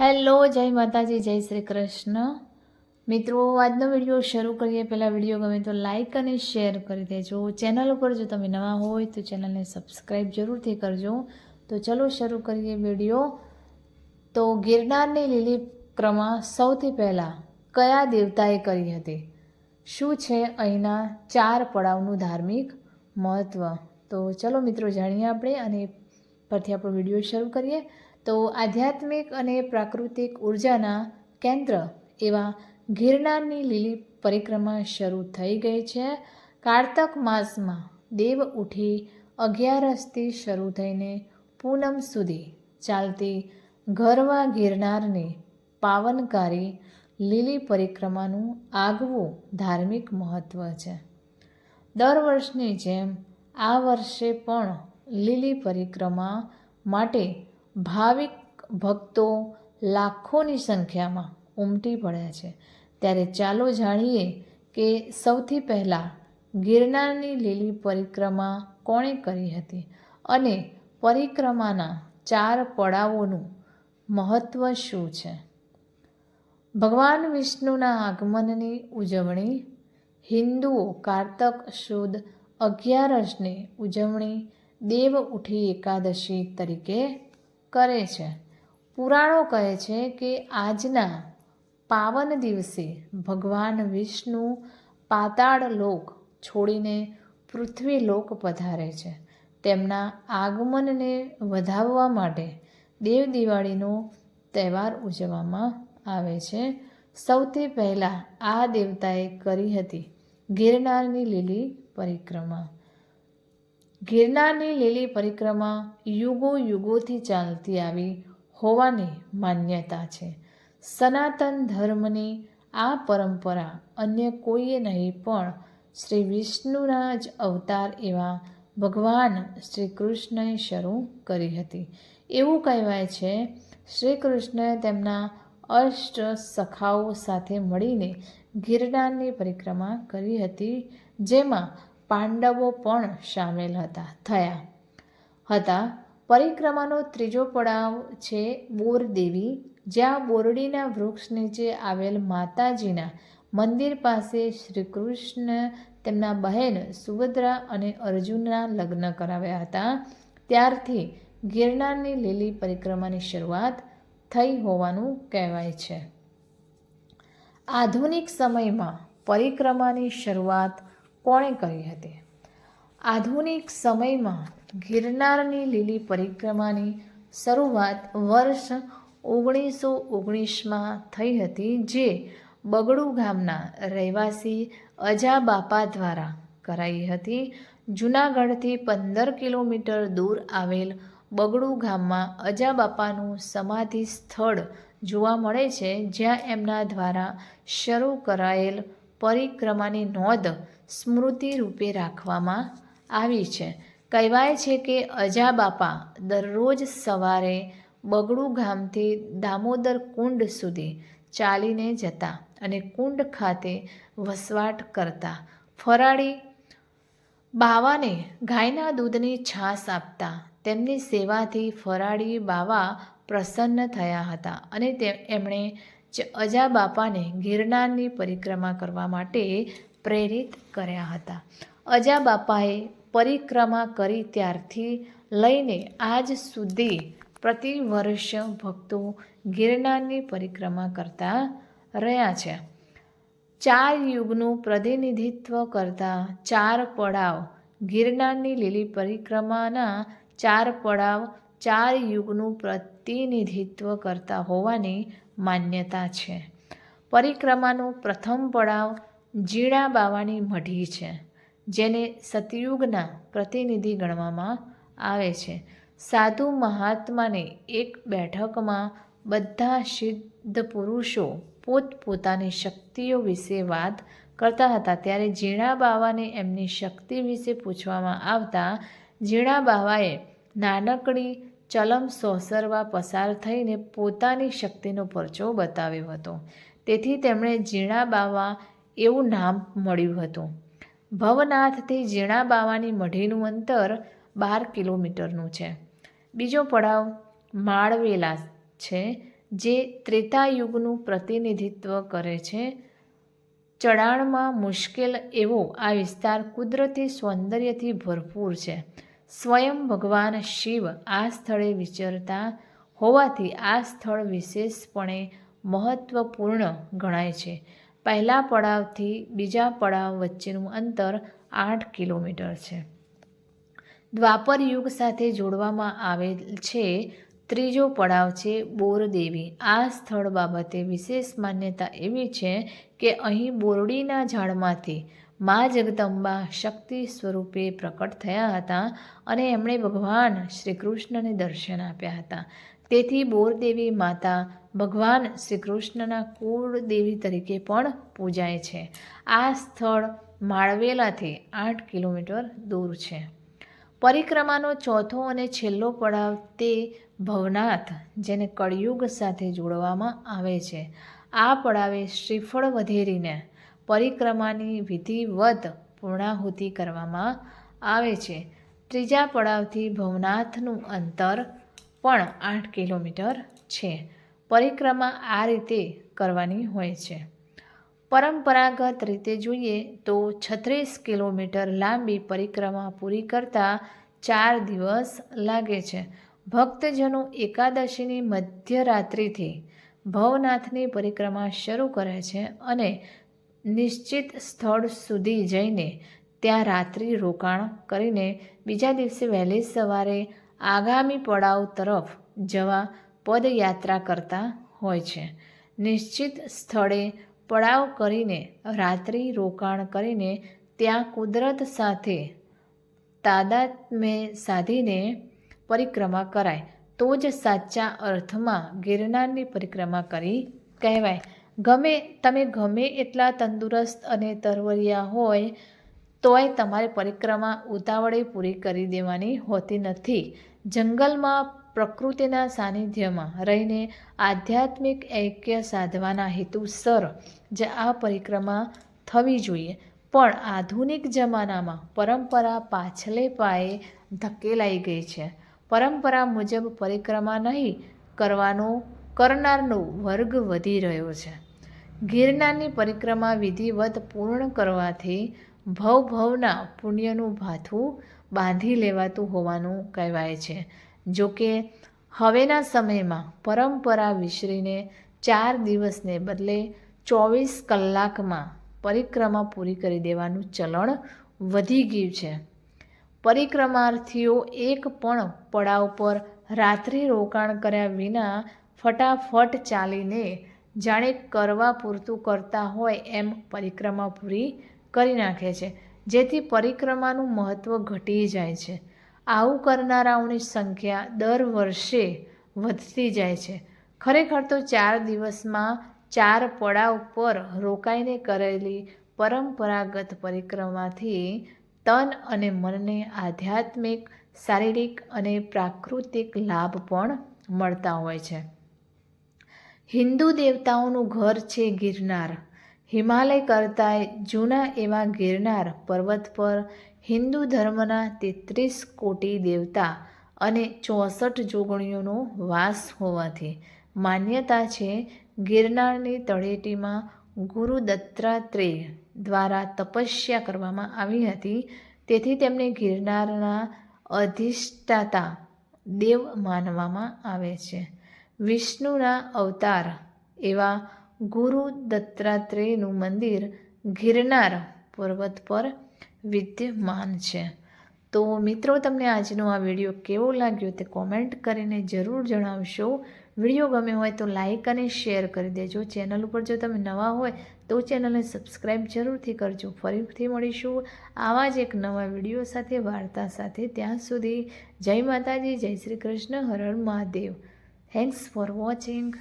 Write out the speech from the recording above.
Hello, જય માતાજી, જય શ્રી કૃષ્ણ. મિત્રો, આજનો વીડિયો શરૂ કરીએ. પહેલાં વીડિયો ગમે તો લાઇક અને શેર કરી દેજો. ચેનલ ઉપર જો તમે નવા હોય તો ચેનલને સબસ્ક્રાઈબ જરૂરથી કરજો. તો ચલો શરૂ કરીએ વીડિયો. તો ગિરનારની લીલી ક્રમા સૌથી પહેલાં કયા દેવતાએ કરી હતી? શું છે અહીંના ચાર પડાવનું ધાર્મિક મહત્ત્વ તો ચલો મિત્રો, જાણીએ આપણે અને પરથી આપણો વીડિયો શરૂ કરીએ. તો આધ્યાત્મિક અને પ્રાકૃતિક ઉર્જાના કેન્દ્ર એવા ગિરનારની લીલી પરિક્રમા શરૂ થઈ ગઈ છે. કારતક માસમાં દેવ ઉઠી અગિયારસથી શરૂ થઈને પૂનમ સુધી ચાલતી ગરવા ગિરનારની પાવનકારી લીલી પરિક્રમાનું આગવું ધાર્મિક મહત્ત્વ છે. દર વર્ષની જેમ આ વર્ષે પણ લીલી પરિક્રમા માટે ભાવિક ભક્તો લાખોની સંખ્યામાં ઉમટી પડ્યા છે. ત્યારે ચાલો જાણીએ કે સૌથી પહેલાં ગિરનારની લીલી પરિક્રમા કોણે કરી હતી અને પરિક્રમાના ચાર પડાવોનું મહત્ત્વ શું છે? ભગવાન વિષ્ણુના આગમનની ઉજવણી, હિન્દુઓ કારતક સુદ અગિયારસની ઉજવણી, દેવ ઉઠી એકાદશી તરીકે કરે છે. પુરાણો કહે છે કે આજના પાવન દિવસે ભગવાન વિષ્ણુ પાતાળ લોક છોડીને પૃથ્વી લોક પધારે છે. તેમના આગમનને વધાવવા માટે દેવ દિવાળીનો તહેવાર ઉજવવામાં આવે છે. સૌથી પહેલાં આ દેવતાએ કરી હતી ગિરનારની લીલી પરિક્રમા. ગિરનારની લીલી પરિક્રમા યુગો યુગોથી ચાલતી આવી હોવાની માન્યતા છે. સનાતન ધર્મની આ પરંપરા અન્ય કોઈએ નહીં, પણ શ્રી વિષ્ણુના જ અવતાર એવા ભગવાન શ્રી કૃષ્ણએ શરૂ કરી હતી. એવું કહેવાય છે, શ્રી કૃષ્ણએ તેમના અષ્ટ સખાઓ સાથે મળીને ગિરનારની પરિક્રમા કરી હતી, જેમાં પાંડવો પણ સામેલ હતા, થયા હતા. પરિક્રમાનો ત્રીજો પડાવ છે બોરદેવી. જ્યાં બોરડીના વૃક્ષ નીચે આવેલ માતાજીના મંદિર પાસે શ્રી કૃષ્ણ તેમના બહેન સુભદ્રા અને અર્જુનના લગ્ન કરાવ્યા હતા. ત્યારથી ગિરનારની લીલી પરિક્રમાની શરૂઆત થઈ હોવાનું કહેવાય છે. આધુનિક સમયમાં પરિક્રમાની શરૂઆત કોણે કરી હતી. આધુનિક સમયમાં ગિરનારની લીલી પરિક્રમાની શરૂઆત વર્ષ ઓગણીસો ઓગણીસમાં થઈ હતી જે બગડુ ગામના રહેવાસી અજાબાપા દ્વારા કરાઈ હતી. જૂનાગઢથી પંદર કિલોમીટર દૂર આવેલ બગડુ ગામમાં અજાબાપાનું સમાધિ સ્થળ જોવા મળે છે, જ્યાં એમના દ્વારા શરૂ કરાયેલ પરિક્રમાની નોંધ સ્મૃતિ રૂપે રાખવામાં આવી છે. કહેવાય છે કે અજાબાપા દરરોજ સવારે બગડુ ગામથી દામોદર કુંડ સુધી ચાલીને જતા અને કુંડ ખાતે વસવાટ કરતા. ફરાળી બાવાને ગાયના દૂધની છાશ આપતા તેમની સેવાથી ફરાળી બાવા પ્રસન્ન થયા હતા અને તે એમણે અજા અજાબાપાને ગિરનારની પરિક્રમા કરવા માટે પ્રેરિત કર્યા હતા. અજાબાપાએ પરિક્રમા કરી ત્યારથી લઈને આજ સુધી પ્રતિ વર્ષ ભક્તો ગિરનારની પરિક્રમા કરતા રહ્યા છે. ચાર યુગનું પ્રતિનિધિત્વ કરતા ચાર પડાવ, ગિરનારની લીલી પરિક્રમાના ચાર પડાવ ચાર યુગનું પ્રતિનિધિત્વ કરતા હોવાની માન્યતા છે. પરિક્રમાનું પ્રથમ પડાવ જીણા બાવાની મઢી છે, જેને સતયુગના પ્રતિનિધિ ગણવામાં આવે છે. સાધુ મહાત્માને એક બેઠકમાં બધા સિદ્ધ પુરુષો પોતપોતાની શક્તિઓ વિશે વાત કરતા હતા. ત્યારે ઝીણા બાવાને એમની શક્તિ વિશે પૂછવામાં આવતા ઝીણા બાવાએ નાનકડી ચલમ સોસરવા પસાર થઈને પોતાની શક્તિનો પરચો બતાવ્યો હતો. તેથી તેમણે ઝીણા બાવા એવું નામ મળ્યું હતું. ભવનાથથી ઝીણા બાવાની મઢીનું અંતર બાર કિલોમીટરનું છે. બીજો પડાવ માળવેલા છે, જે ત્રેતાયુગનું પ્રતિનિધિત્વ કરે છે. ચઢાણમાં મુશ્કેલ એવો આ વિસ્તાર કુદરતી સૌંદર્યથી ભરપૂર છે. સ્વયં ભગવાન શિવ આ સ્થળે વિચરતા હોવાથી આ સ્થળ વિશેષપણે મહત્ત્વપૂર્ણ ગણાય છે. પહેલા પડાવથી બીજા પડાવ વચ્ચેનું અંતર આઠ કિલોમીટર છે. દ્વાપર યુગ સાથે જોડવામાં આવેલ છે ત્રીજો પડાવ છે બોરદેવી. આ સ્થળ બાબતે વિશેષ માન્યતા એવી છે કે અહીં બોરડીના ઝાડમાંથી મા જગદંબા શક્તિ સ્વરૂપે પ્રકટ થયા હતા અને એમણે ભગવાન શ્રી કૃષ્ણને દર્શન આપ્યા હતા. તેથી બોરદેવી માતા ભગવાન શ્રી કૃષ્ણના કુળદેવી તરીકે પણ પૂજાય છે. આ સ્થળ માળવેલાથી આઠ કિલોમીટર દૂર છે. પરિક્રમાનો ચોથો અને છેલ્લો પડાવ તે ભવનાથ, જેને કળિયુગ સાથે જોડવામાં આવે છે. આ પડાવે શ્રીફળ વધેરીને પરિક્રમાની વિધિવત પૂર્ણાહુતિ કરવામાં આવે છે. ત્રીજા પડાવથી ભવનાથનું અંતર પણ આઠ કિલોમીટર છે. પરિક્રમા આ રીતે કરવાની હોય છે. પરંપરાગત રીતે જોઈએ તો છત્રીસ કિલોમીટર લાંબી પરિક્રમા પૂરી કરતાં ચાર દિવસ લાગે છે. ભક્તજનો એકાદશીની મધ્યરાત્રિથી ભવનાથની પરિક્રમા શરૂ કરે છે અને નિશ્ચિત સ્થળ સુધી જઈને ત્યાં રાત્રિ રોકાણ કરીને બીજા દિવસે વહેલી સવારે આગામી પડાવ તરફ જવા પદયાત્રા કરતા હોય છે. નિશ્ચિત સ્થળે પડાવ કરીને, રાત્રિ રોકાણ કરીને ત્યાં કુદરત સાથે, તાદાત્મ્ય સાધીને પરિક્રમા કરાય. તો જ સાચા અર્થમાં ગિરનારની પરિક્રમા કરી કહેવાય. ગમે, તમે ગમે એટલા તંદુરસ્ત અને તરવરિયા હોય, તોય તમારે પરિક્રમા ઉતાવળે પૂરી કરી દેવાની હોતી નથી. જંગલમાં પ્રકૃતિના સાનિધ્યમાં રહીને આધ્યાત્મિક ઐક્ય સાધવાના હેતુસર જ આ પરિક્રમા થવી જોઈએ. પણ આધુનિક જમાનામાં પરંપરા પાછલે પાયે ધકેલાઈ ગઈ છે. પરંપરા મુજબ પરિક્રમા નહીં, કરવાનો, કરનારનો વર્ગ વધી રહ્યો છે. ગિરનારની પરિક્રમા વિધિવત પૂર્ણ કરવાથી ભવભવના પુણ્યનું ભાથું બાંધી લેવાતું હોવાનું કહેવાય છે. જોકે હવેના સમયમાં પરંપરા વિસરીને ચાર દિવસને બદલે ચોવીસ કલાકમાં પરિક્રમા પૂરી કરી દેવાનું ચલણ વધી ગયું છે. પરિક્રમાર્થીઓ એક પણ પડાવ પર રાત્રિ રોકાણ કર્યા વિના ફટાફટ ચાલીને જાણે કરવા પૂરતું કરતા હોય એમ પરિક્રમા પૂરી કરી નાખે છે. જેથી પરિક્રમાનું મહત્ત્વ ઘટી જાય છે. આવું કરનારાઓની સંખ્યા દર વર્ષે વધતી જાય છે. ખરેખર તો ચાર દિવસમાં ચાર પડાવ પર રોકાઈને કરેલી પરંપરાગત પરિક્રમાથી તન અને મનને આધ્યાત્મિક, શારીરિક અને પ્રાકૃતિક લાભ પણ મળતા હોય છે. હિન્દુ દેવતાઓનું ઘર છે ગિરનાર. હિમાલય કરતાંય જૂના એવા ગિરનાર પર્વત પર હિન્દુ ધર્મના તેત્રીસ કોટી દેવતા અને ચોસઠ જોગણીઓનો વાસ હોવાથી માન્યતા છે ગિરનારની તળેટીમાં ગુરુ દત્તાત્રેય દ્વારા તપસ્યા કરવામાં આવી હતી. તેથી તેમને ગિરનારના અધિષ્ઠાતા દેવ માનવામાં આવે છે. વિષ્ણુના અવતાર એવા ગુરુ દત્તાત્રેયનું મંદિર ગિરનાર પર્વત પર વિદ્યમાન છે. તો મિત્રો, તમને આજનો આ વીડિયો કેવો લાગ્યો તે કોમેન્ટ કરીને જરૂર જણાવશો. વીડિયો ગમે હોય તો લાઇક અને શેર કરી દેજો. ચેનલ ઉપર જો તમે નવા હોય તો ચેનલને સબસ્ક્રાઈબ જરૂરથી કરજો. ફરીથી મળીશું આવા જ એક નવા વીડિયો સાથે, વાર્તા સાથે. ત્યાં સુધી જય માતાજી, જય Shri Krishna, Har Mahadev. Thanks for watching